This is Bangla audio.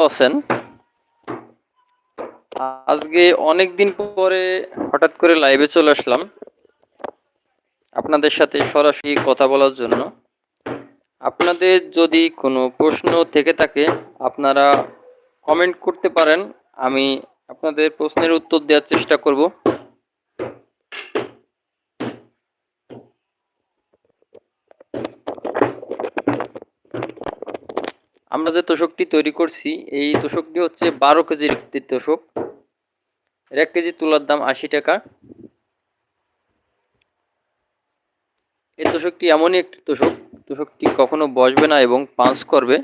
আছেন। আজকে অনেক পরে হঠাৎ করে লাইভে চলে আসলাম। আপনাদের সাথে সরাসরি কথা বলার জন্য। আপনাদের যদি কোনো প্রশ্ন থেকে থাকে, আপনারা কমেন্ট করতে পারেন। আমি আপনাদের প্রশ্নের উত্তর দেওয়ার চেষ্টা করব। আমরা যে তোষকটি তৈরি করছি, এই তোষকটি হচ্ছে বারো কেজির একটি তোষক। এর এক কেজি তুলার দাম আশি টাকা। এই তোষকটি এমনই একটি তোষক। তোষকটি কখনো বসবে না এবং পাঁচ করবে।